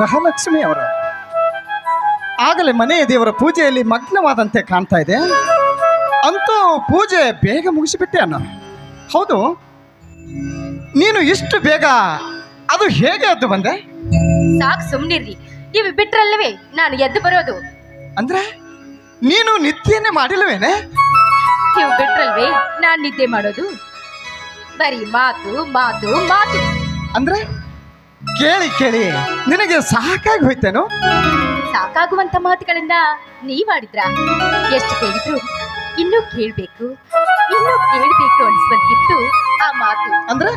ಗೃಹಲಕ್ಷ್ಮಿ ಅವರು. ಆಗಲೇ ಮನೆಯ ದೇವರ ಪೂಜೆಯಲ್ಲಿ ಮಗ್ನವಾದಂತೆ ಕಾಣ್ತಾ ಇದೆ. ಅಂತ ಪೂಜೆ ಬೇಗ ಮುಗಿಸಿಬಿಟ್ಟೆ ಅನ್ನ. ಹೌದು ನೀನು ಇಷ್ಟು ಬೇಗ ಅದು ಹೇಗೆ ಎದ್ದು ಬಂದೆ? ಸಾಕು ಸುಮ್ನಿರ್ರಿ. ನೀವು ಬಿಟ್ರಲ್ಲವೇ ನಾನು ಎದ್ದು ಬರೋದು. ಅಂದ್ರೆ ನೀನು ನಿತ್ಯನೇ ಮಾಡಿಲ್ವೇನೆ ನೀವು ಬಿಟ್ರಲ್ವೇ ನಾನು ನಿದ್ದೆ ಮಾಡೋದು? ಬರೀ ಮಾತು ಮಾತು ಮಾತು. ಅಂದ್ರೆ ಕೇಳಿ ಕೇಳಿ. ನಿನಗೆ ಸಾಕಾಗಿ ಹೋಯ್ತೇನು? ಸಾಕಾಗುವಂತ ಮಾತುಗಳನ್ನ ನೀವಾಡಿದ್ರ? ಎಷ್ಟು ಕೇಳಿದ್ರು ಇನ್ನೂ ಕೇಳ್ಬೇಕು ಇನ್ನೂ ಕೇಳ್ಬೇಕು ಅನ್ಸ್ಬಂತಿತ್ತು ಆ ಮಾತು. ಅಂದ್ರೆ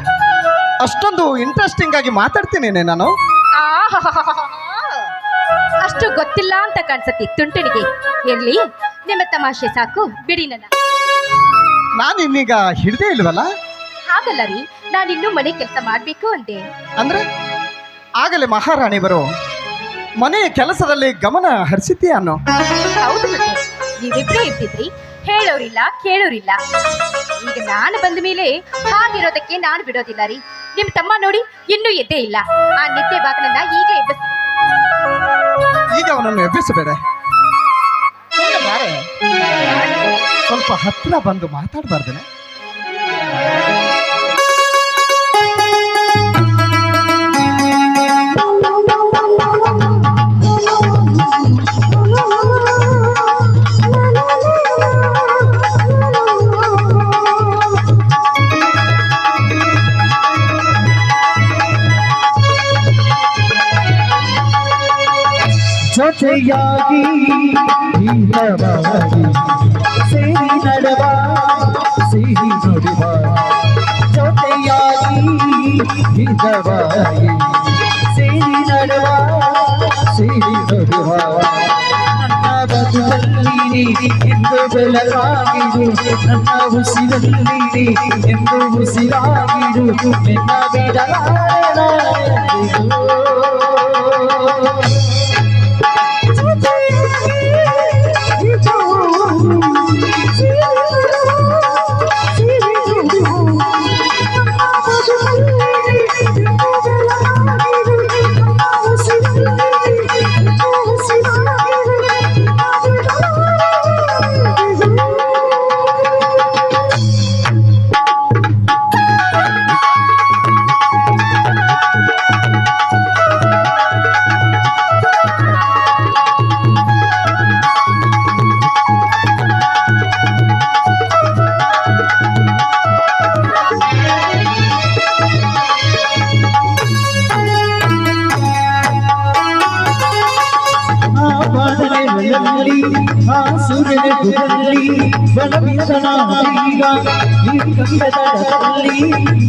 ಅಷ್ಟೊಂದು ಇಂಟ್ರೆಸ್ಟಿಂಗ್ ಆಗಿ ಮಾತಾಡ್ತೀನಿ ನಾನು? ಆಹಾಹಾಹಾಹಾ. ಅಷ್ಟು ಗೊತ್ತಿಲ್ಲ ಅಂತ ಕಾಣಿಸುತ್ತೆ ತುಂಟನಿಗೆ ಇರ್ಲಿ ನಿಮ್ಮ ತಮಾಷೆ ಸಾಕು ಬಿಡಿ ನನ್ನ. ನಾನು ಇನ್ನೀಗ ಹಿಡ್ದೇ ಇಲ್ವಲ್ಲ? ಹಾಗಲ್ಲ ರೀ ನಾನಿನ್ನೂ ಮನೆ ಕೆಲಸ ಮಾಡ್ಬೇಕು ಅಂದೆ. ಅಂದ್ರೆ? ಆಗಲೇ ಮಹಾರಾಣಿ ಬರು ಮನೆಯ ಕೆಲಸದಲ್ಲಿ ಗಮನ ಹರಿಸಿದ್ದೀಯ ಅನ್ನೋ? ಹೌದು ನೀವಿಬ್ರೇ ಇರ್ತಿದ್ರಿ. ಹೇಳೋರಿಲ್ಲ ಕೇಳೋರಿಲ್ಲ. ಈಗ ನಾನು ಬಂದ ಮೇಲೆ ಹಾಗಿರೋದಕ್ಕೆ ನಾನು ಬಿಡೋದಿಲ್ಲ ರೀ. ನಿಮ್ ತಮ್ಮ ನೋಡಿ ಇನ್ನೂ ಎದ್ದೇ ಇಲ್ಲ. ಆ ನಿದ್ದೆ ಬಾಗಿಲನ್ನ ಈಗ ಎಬ್ಬಿಸ್ತೀನಿ. ಈಗ ಅವನನ್ನು ಎಬ್ಬಿಸಬೇಡ. ಬಾರೆ. ಸ್ವಲ್ಪ ಹತ್ತಿರ ಬಂದು ಮಾತಾಡಬಾರ್ದೇನೆ. నడవా సిరి నడువా ಎಂದು ಬೆಳಗಾಗಿರು ನನ್ನ ಉಸಿರಲ್ಲಿ ಎಂದು ಉಸಿರಾಗಿರು ನಿನ್ನ ಬಿಡಲಾರೆ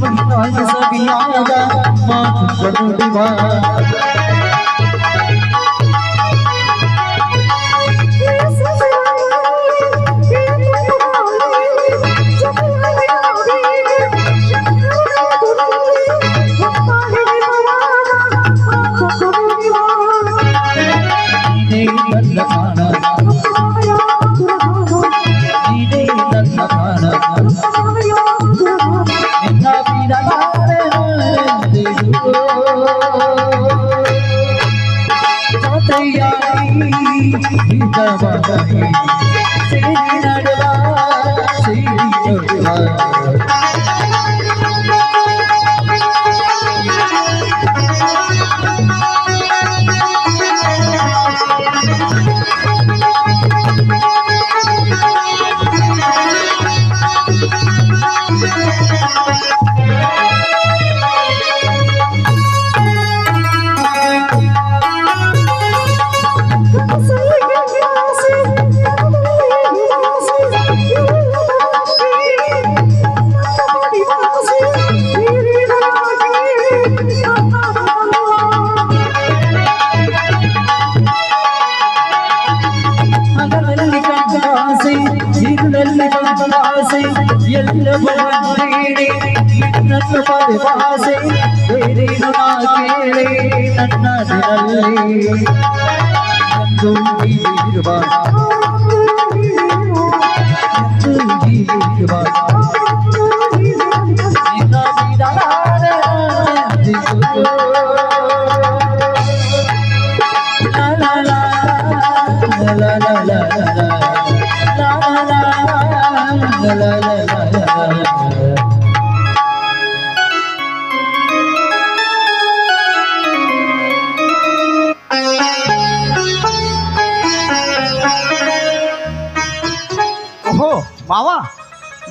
सभी आगा माँ बड़ो दीवार తయారీ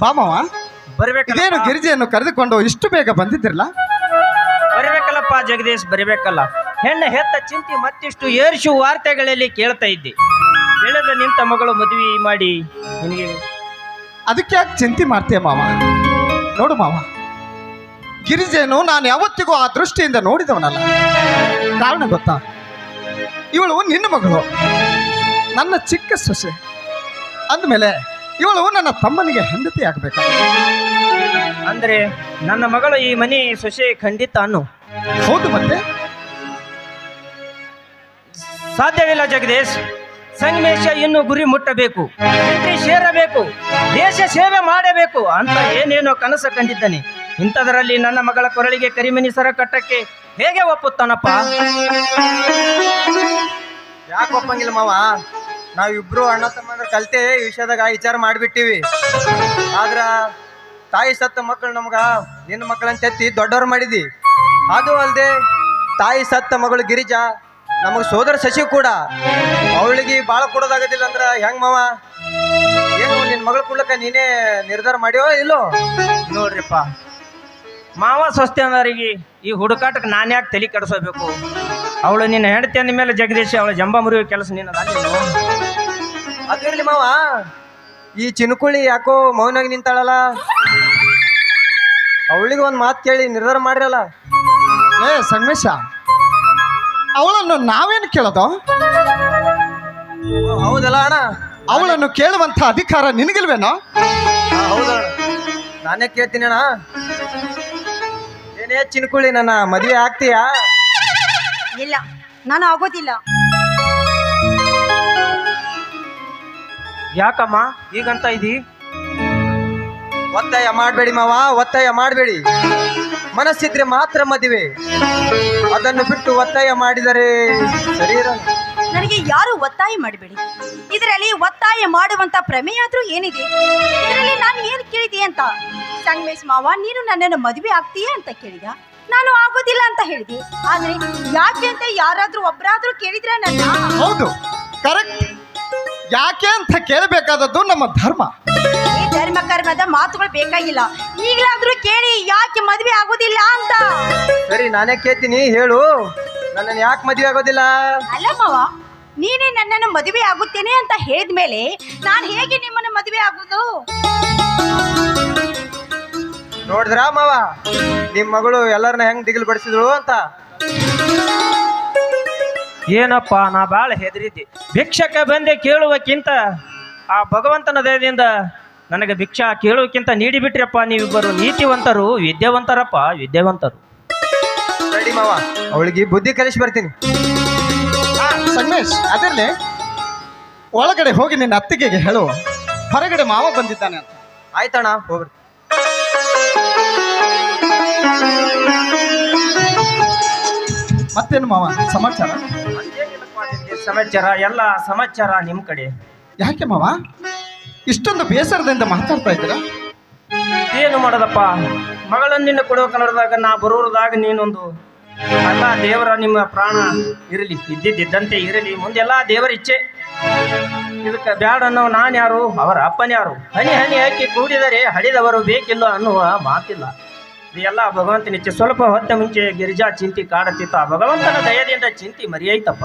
ಬಾ ಮಾವ ಇದೇನು ಬರ್ಬೇಕಲ್ಲ ಗಿರಿಜೆಯನ್ನು ಕರೆದುಕೊಂಡು ಇಷ್ಟು ಬೇಗ ಬಂದಿದ್ದಿರಲ್ಲ? ಬರಬೇಕಲ್ಲಪ್ಪ ಜಗದೀಶ್ ಬರಬೇಕಲ್ಲ. ಹೆಣ್ಣು ಹೆತ್ತ ಚಿಂತೆ ಮತ್ತಿಷ್ಟು ಏರ್ಷು ವಾರ್ತೆಗಳಲ್ಲಿ ಕೇಳ್ತಾ ಇದ್ದೆ. ಬೆಳೆದ ನಿಂತ ಮಗಳು ಮದುವೆ ಮಾಡಿ ನಿನಗೆ. ಅದಕ್ಕೆ ಯಾಕೆ ಚಿಂತೆ ಮಾಡ್ತೀಯ ಮಾವ? ನೋಡು ಮಾವ ಗಿರಿಜೆಯನ್ನು ನಾನು ಯಾವತ್ತಿಗೂ ಆ ದೃಷ್ಟಿಯಿಂದ ನೋಡಿದವನಲ್ಲ. ಕಾರಣ ಗೊತ್ತಾ? ಇವಳು ನಿನ್ನ ಮಗಳು ನನ್ನ ಚಿಕ್ಕ ಸೊಸೆ. ಅಂದಮೇಲೆ ಇವಳು ನನ್ನ ತಮ್ಮನಿಗೆ ಹೆಂಡತಿ ಆಗಬೇಕು ಅಂದ್ರೆ ನನ್ನ ಮಗಳು ಈ ಮನೆ ಸೊಸೆ ಖಂಡಿತ ಅನ್ನು. ಹೌದು ಮತ್ತೆ? ಸಾಧ್ಯವಿಲ್ಲ ಜಗದೀಶ್ ಸಂಗಮೇಶ ಇನ್ನು ಗುರಿ ಮುಟ್ಟಬೇಕು ಎಂಟ್ರಿ ಸೇರಬೇಕು ದೇಶ ಸೇವೆ ಮಾಡಬೇಕು ಅಂತ ಏನೇನೋ ಕನಸು ಕಂಡಿದ್ದಾನೆ. ಇಂಥದರಲ್ಲಿ ನನ್ನ ಮಗಳ ಕೊರಳಿಗೆ ಕರಿಮನಿ ಸರ ಕಟ್ಟಕ್ಕೆ ಹೇಗೆ ಒಪ್ಪುತ್ತಾನಪ್ಪ? ಯಾಕೆ ಒಪ್ಪಂಗಿಲ್ಲ ಮಾವ? ನಾವಿಬ್ರು ಅಣ್ಣ ತಮ್ಮಂದ್ರೆ ಕಲ್ತೆ ಈ ವಿಷಯದಾಗ ವಿಚಾರ ಮಾಡಿಬಿಟ್ಟಿವಿ. ಆದ್ರ ತಾಯಿ ಸತ್ತ ಮಕ್ಕಳು ನಮ್ಗ ನಿನ್ನ ಮಕ್ಕಳಂತ ಎತ್ತಿ ದೊಡ್ಡವ್ರು ಮಾಡಿದಿ. ಅದು ಅಲ್ಲದೆ ತಾಯಿ ಸತ್ತ ಮಗಳು ಗಿರಿಜಾ, ನಮಗೆ ಸೋದರ ಶಶಿ ಕೂಡ. ಅವಳಿಗೆ ಭಾಳ ಕೊಡೋದಾಗೋದಿಲ್ಲ ಅಂದ್ರ ಹೆಂಗ್ ಮಾವ? ಏನು ನಿನ್ನ ಮಗಳು ಕೊಡ್ಲಕ್ಕ ನೀನೇ ನಿರ್ಧಾರ ಮಾಡ್ಯೋ ಇಲ್ಲೋ? ನೋಡ್ರಿಪ್ಪ. ಮಾವ ಸ್ವಸ್ತಿ ಈ ಹುಡುಕಾಟಕ್ಕೆ ನಾನು ಯಾಕೆ ತಲೆ ಕೆಡಿಸೋಬೇಕು? ಅವಳು ನಿನ್ನ ಹೆಂಡತಿ ಅಂದ ಮೇಲೆ ಜಗದೀಶ್, ಅವಳು ಜಂಬ ಮುರಿಯೋ ಕೆಲಸ ನಿನ್ನ ಅದಿರ್ಲಿ ಮಾವ ಈ ಚಿನುಕುಳಿ ಯಾಕೋ ಮೌನಾಗಿ ನಿಂತಾಳಲ್ಲ? ಅವಳಿಗೆ ಒಂದು ಮಾತು ಕೇಳಿ ನಿರ್ಧಾರ ಮಾಡಿರಲ್ಲ? ಏ ಸಂಗಮೇಶ ಅವಳನ್ನು ನಾವೇನು ಕೇಳೋದು? ಹೌದಲ್ಲ ಅಣ್ಣ. ಅವಳನ್ನು ಕೇಳುವಂತ ಅಧಿಕಾರ ನಿನಗಿಲ್ವೇನೋ? ಹೌದಣ್ಣ ನಾನೇ ಕೇಳ್ತೀನಿ ಅಣ್ಣ. ಏನೇ ಚಿನ್ಕುಳಿ ನನ್ನ ಮದುವೆ ಆಗ್ತೀಯಾ? ಇಲ್ಲ ನಾನು ಆಗೋದಿಲ್ಲ. ಯಾಕಮ್ಮ? ಈಗಂತ ಇದಿ? ಒತ್ತಾಯ ಮಾಡಬೇಡಿ ಮಾವ ಒತ್ತಾಯ ಮಾಡಬೇಡಿ. ಮನಸ್ಸಿದ್ರೆ ಮಾತ್ರ ಮದುವೆ. ಅದನ್ನು ಬಿಟ್ಟು ಒತ್ತಾಯ ಮಾಡಿದರೆ ಸರಿ ಇರಲ್ಲ. ನನಗೆ ಯಾರು ಒತ್ತಾಯ ಮಾಡಬೇಡಿ? ಇದರಲ್ಲಿ ಒತ್ತಾಯ ಮಾಡುವಂತ ಪ್ರಮೇಯಾದ್ರೂ ಏನಿದೆ? ಇದರಲ್ಲಿ ನಾನು ಏನು ಕೇಳಿದೆ ಅಂತ? ಸಂಗಮೇಶ್ ಮಾವ ನೀನು ನನ್ನನ್ನು ಮದುವೆ ಆಗ್ತೀಯಾ ಅಂತ ಕೇಳಿದ. ನಾನು ಆಗೋದಿಲ್ಲ ಅಂತ ಹೇಳಿದೆ. ಆದ್ರೆ ಯಾಕೆ ಅಂತ ಯಾರಾದ್ರೂ ಒಬ್ಬರಾದ್ರೂ ಕೇಳಿದ್ರ ನನ್ನ? ಹೌದು ಕರೆಕ್ಟ್ ಯಾಕೆ ಅಂತ ಕೇಳಬೇಕಾದದ್ದು ನಮ್ಮ ಧರ್ಮ. ಈ ಧರ್ಮ ಕರ್ಮದ ಮಾತುಗಳು ಬೇಕಾಗಿಲ್ಲ. ಈಗಲಾದ್ರೂ ಕೇಳಿ ಯಾಕೆ ಮದುವೆ ಆಗೋದಿಲ್ಲ ಅಂತ? ಸರಿ ನಾನೇ ಕೇಳ್ತೀನಿ ಹೇಳು. ನನ್ನನ್ನು ಯಾಕೆ ಮದುವೆ ಆಗೋದಿಲ್ಲ? ಅಲ್ಲ ಮಾವ ನೀನೇ ನನ್ನನ್ನು ಮದುವೆ ಆಗುತ್ತೇನೆ ಅಂತ ಹೇಳಿದ್ಮೇಲೆ ನಾನು ಹೇಗೆ ನಿಮ್ಮನ್ನು ಮದುವೆ ಆಗೋದು ನೋಡಿದ್ರ ಮಾವ? ನಿಮ್ಮ ಮಗಳು ಎಲ್ಲರನ್ನ ಹೆಂಗ್ ದಿಗಿಲು ಬಡಿಸಿದ್ರು ಅಂತ. ಏನಪ್ಪ ನಾ ಭಾಳ ಹೆದರಿದ್ದೆ. ಭಿಕ್ಷಕ ಬಂದೆ ಕೇಳುವಕ್ಕಿಂತ ಆ ಭಗವಂತನ ದಯದಿಂದ ನನಗೆ ಭಿಕ್ಷಾ ಕೇಳುವಕ್ಕಿಂತ ನೀಡಿಬಿಟ್ರಪ್ಪ ನೀವಿಬ್ಬರು ನೀತಿವಂತರು ವಿದ್ಯಾವಂತರಪ್ಪ ವಿದ್ಯಾವಂತರು. ರೆಡಿ ಮಾವ ಅವಳಿಗೆ ಬುದ್ಧಿ ಕಲಿಸಿ ಬರ್ತೀನಿ. ಆ, ಸಂಗಮೇಶ್ ಅದರಲ್ಲಿ ಒಳಗಡೆ ಹೋಗಿ ನಿನ್ನ ಅತ್ತಿಗೆಗೆ ಹೇಳು. ಹೊರಗಡೆ ಮಾವ ಬಂದಿದ್ದಾನೆ ಅಂತ. ಆಯ್ತಣ್ಣ ಹೋಗ್ರಿ. ಮತ್ತೇನು ಮಾವ ಸಮಾಚಾರ? ಸಮಾಚಾರ ಎಲ್ಲ ಸಮಾಚಾರ ನಿಮ್ಮ ಕಡೆ. ಯಾಕೆ ಮಾವ? ಇಷ್ಟೊಂದು ಬೇಸರದಿಂದ ಮಾತಾಡ್ತಾ ಇದ್ದೀರಾ? ಏನು ಮಾಡೋದಪ್ಪ? ಮಗಳನ್ನು ನಿನ್ನ ಕೊಡೋ ಕನ್ನಡದಾಗ ನಾ ಬರೋದಾಗ ನೀನೊಂದು ಅಲ್ಲ ದೇವರ ನಿಮ್ಮ ಪ್ರಾಣ ಇರಲಿ ಇದ್ದಿದ್ದಂತೆ ಇರಲಿ ಮುಂದೆಲ್ಲ ದೇವರ ಇಚ್ಛೆ. ಇದಕ್ಕೆ ಬ್ಯಾಡ ಅನ್ನೋ ನಾನು ಯಾರು ಅವರ ಅಪ್ಪನ ಯಾರು ಹನಿ ಹನಿ ಹಾಕಿ ಕೂಡಿದರೆ ಹಳಿದವರು ಬೇಕಿಲ್ಲ ಅನ್ನುವ ಮಾತಿಲ್ಲ. ಇದೆಲ್ಲ ಭಗವಂತನ ಇಚ್ಛೆ ಸ್ವಲ್ಪ ಹೊತ್ತ ಮುಂಚೆ ಗಿರಿಜಾ ಚಿಂತಿ ಕಾಡುತ್ತಿತ್ತು. ಆ ಭಗವಂತನ ದಯದಿಂದ ಚಿಂತಿ ಮರಿಯಾಯ್ತಪ್ಪ.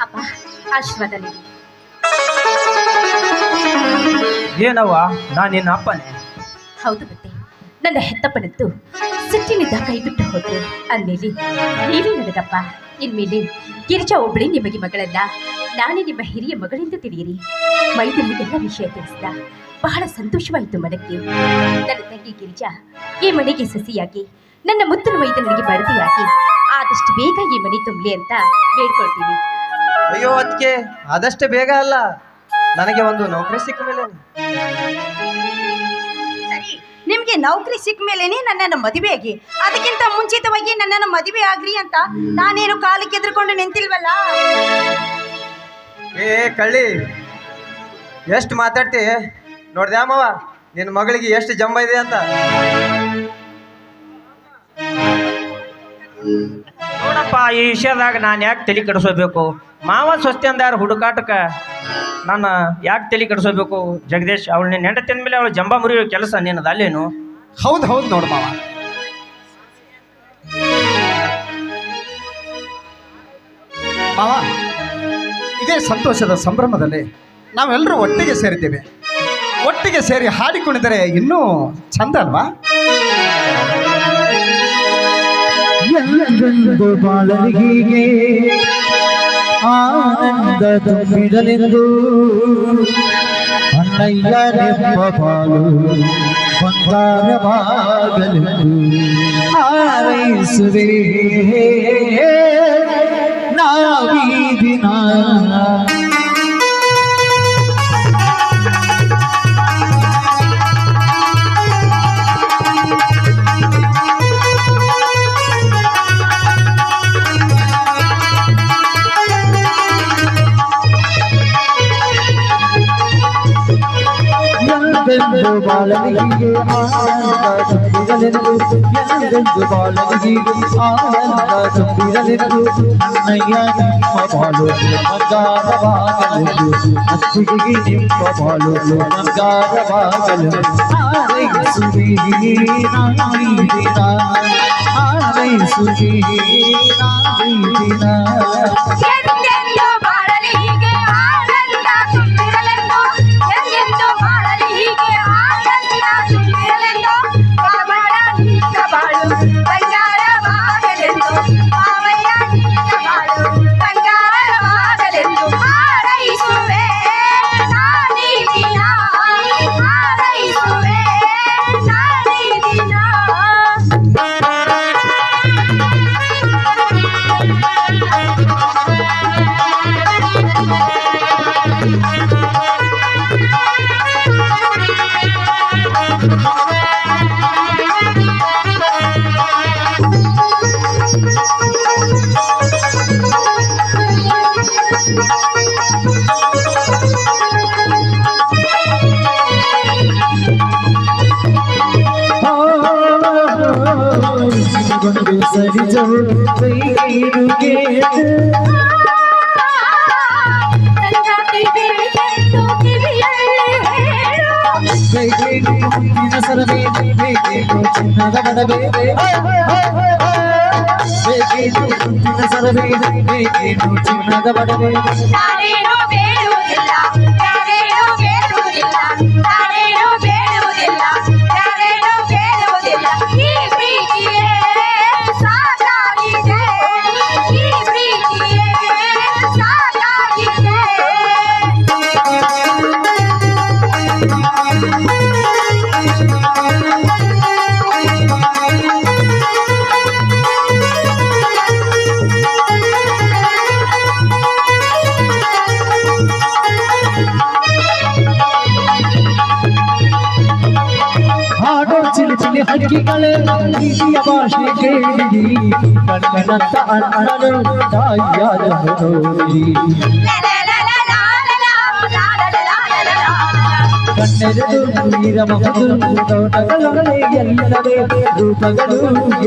ಅಪ್ಪ ಏನವ್ವ? ನಾನು ನಿನ್ನ ಅಪ್ಪನೇ. ಹೌದು ಮತ್ತೆ. ನನ್ನ ಹೆತ್ತಪ್ಪನದ್ದು ಸಿಟ್ಟಿನಿಂದ ಕೈ ಬಿಟ್ಟು ಹೋದ್ರು ಅಲ್ಲಿ ನೀವೇ ನನಗಪ್ಪ. ಇನ್ಮೇಲೆ ಗಿರಿಜಾ ಒಬ್ಬಳೇ ನಿಮಗೆ ಮಗಳಲ್ಲ. ನಾನೇ ನಿಮ್ಮ ಹಿರಿಯ ಮಗಳೆಂದು ತಿಳಿಯಿರಿ. ಮೈದಲ್ಲಿ ಎಲ್ಲ ವಿಷಯ ತಿಳಿಸಿದ. ಬಹಳ ಸಂತೋಷವಾಯಿತು ಮನಕ್ಕೆ ನನ್ನ ತಂಗಿ ಗಿರಿಜಾ, ಈ ಮನೆಗೆ ಸಸಿಯಾಗಿ. ನನ್ನ ಮುತ್ತಿನ ಮೈದನಿಗೆ ಮಡದಿಯಾಗಿ. ಆದಷ್ಟು ಬೇಗ ಈ ಮನೆ ತುಂಬಲಿ ಅಂತ ಬೇಡ್ಕೊಳ್ತೀನಿ. ಅಯ್ಯೋ ಅದಕ್ಕೆ ಆದಷ್ಟು ಬೇಗ ಅಲ್ಲ. ನನಗೆ ಒಂದು ನೌಕರಿ ಸಿಕ್ಕ ಮೇಲೆ ನಿಮ್ಗೆ ನೌಕರಿ ಸಿಕ್ಕ ಮೇಲೇನೆ ನನ್ನನ್ನು ಮದುವೆ ಆಗಿ. ಅದಕ್ಕಿಂತ ಮುಂಚಿತವಾಗಿ ನನ್ನನ್ನು ಮದುವೆ ಆಗ್ರಿ ಅಂತ ನಾನೇನು ಕಾಲಕ್ಕೆ ಎದ್ರುಕೊಂಡು ನಿಂತಿಲ್ವಲ್ಲ? ಏ ಕಳ್ಳಿ ಎಷ್ಟು ಮಾತಾಡ್ತಿ? ನೋಡ್ದೆ ಅಮ್ಮವ ನಿನ್ನ ಮಗಳಿಗೆ ಎಷ್ಟು ಜಂಬ ಇದೆ ಅಂತ. ನೋಡಪ್ಪ ಈ ವಿಷಯದಾಗ ನಾನು ಯಾಕೆ ತಲೆ ಕೆಡಿಸೋಬೇಕು ಮಾವ ಸ್ವಸ್ತಿ ಅಂದಾರ ಹುಡುಕಾಟಕ್ಕೆ ನಾನು ಯಾಕೆ ತಲೆ ಕೆಡಿಸೋಬೇಕು ಜಗದೀಶ್ ಅವಳು ನೆಂಟ ಹೆಂಡತಿ ಮೇಲೆ ಅವಳು ಜಂಬ ಮುರಿಯೋ ಕೆಲಸ ನಿನ್ನದು ಅಲ್ಲೇನು? ಹೌದು ಹೌದು ನೋಡು ಮಾವ. ಮಾವ ಇದೇ ಸಂತೋಷದ ಸಂಭ್ರಮದಲ್ಲಿ ನಾವೆಲ್ಲರೂ ಒಟ್ಟಿಗೆ ಸೇರಿದ್ದೇವೆ. ಒಟ್ಟಿಗೆ ಸೇರಿ ಹಾಡಿಕೊಂಡಿದರೆ ಇನ್ನೂ ಚಂದ ಅಲ್ವಾ? ಬಾಳಲಿಗೆ ಆನಂದ ತುಂಬಿದಲೆಂದು ಅಣ್ಣಯ್ಯನೆಂಬ ಬಾಳು ಬಂಗಾರವಾಗಲೆಂದು ಹಾರೈಸುವೆ. ನಾವೀ ದಿನ ಎಂದೆಂದು ಬಾಳಲಿಗೆ ಆನಂದ ತುಂಬಿರಲೆಂದು ಎಂದೆಂದು ಬಾಳಲಿಗೆ ಆನಂದ ತುಂಬಿರಲೆಂದು ಅಣ್ಣಯ್ಯ ನಿಮ್ಮ ಬಾಳು ಬಂಗಾರವಾಗಲೆಂದು ಅತ್ತಿಗೆ ನಿಮ್ಮ ಬಾಳು ಬಂಗಾರವಾಗಲೆಂದು ಆರೈಸುವಿ ನಾಯಿ ದಿನ ಆರೈಸುವಿ ನಾಯಿ ದಿನ ಎಂದೆಂದು ಬಾಳಲಿ ನಿನ್ನ ಬಾಳು నగబడవే ಚಿಲಿ ಹಕ್ಕಿಗಳೇ ಪ್ರೀತಿಯ ಭಾಷೆ ಕೇಳಿರಿ ಕಣ್ಣನಂತ ಅಣ್ಣನು ತಾಯಿಯಾದ ನೋಡಿ ಕಣ್ಣೆರಡು ನೀರಬಹುದು ತೋಟಗಳೊಳಗೆ ಎಲ್ಲವೇ ರೂಪಗಳು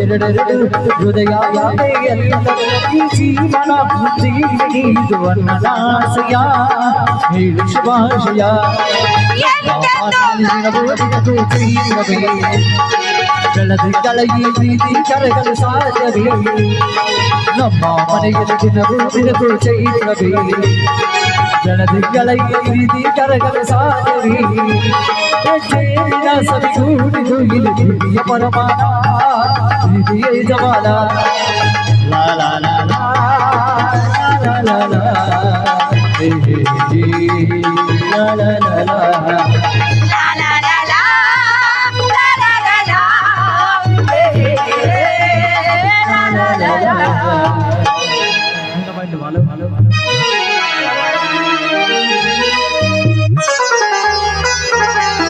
ಎರಡೆರಡು ಹೃದಯ ಯಾವೇ ಎಲ್ಲವೇ ಈ ಜೀವನ ಇದು ಅನ್ನನಾಸೆಯ ಹೇಳು ಶುಭಾಶಯ ಬೆಳದಿಂದಲ ಈ ಬೀದಿ ಕರೆಗಳು ಸಾಧವೇ ನಮ್ಮ ಮನೆಯಲ್ಲಿ ದಿನವೂ ದಿನವೂ ಚೈತವೇ ಬೆಳದಿಂದಲ ಈ ಬೀದಿ ಕರೆಗಳು ಸಾಧವೇ ಸವಿಗೂಡಿದು ಇಲ್ಲಿ ಬೀದಿಯ ಪರಮಾನ ಬೀದಿಯ ಯಜಮಾನ ಲಾ ಲಾ ಲಾ ಲಾ ಲಾ ಲಾ ಲಾ ಲಾ ಲಾ ಲಾ